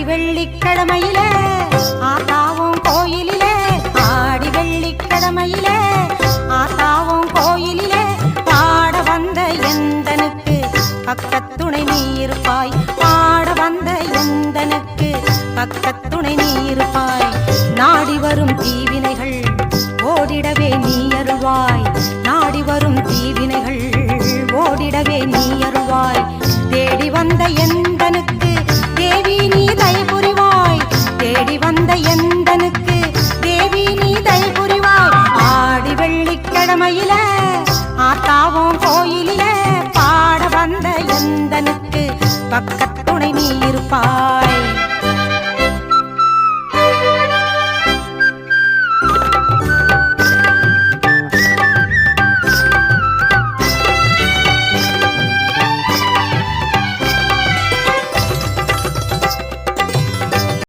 ஆடி வெள்ளிக்கிழமையில ஆத்தாவும் கோயிலில ஆடி வெள்ளிக்கிழமையில ஆத்தாவும் கோயிலில பாட வந்த எந்தனுக்கு பக்கத்துணை நீருப்பாய் பாட வந்த எந்தனுக்கு பக்கத்துணை நீருப்பாய். நாடி வரும் தீவினைகள் ஓடிடவே நீ அருள்வாய். நாடி வரும் தீவினைகள் ஓடிடவே நீ அருள்வாய். தேடி வந்த எந்தனுக்கு வெள்ளிக்கிழமையில ஆத்தாவும் கோயிலில பாட வந்த எந்தனுக்கு பக்கத்துணை நீ இருப்பாய்?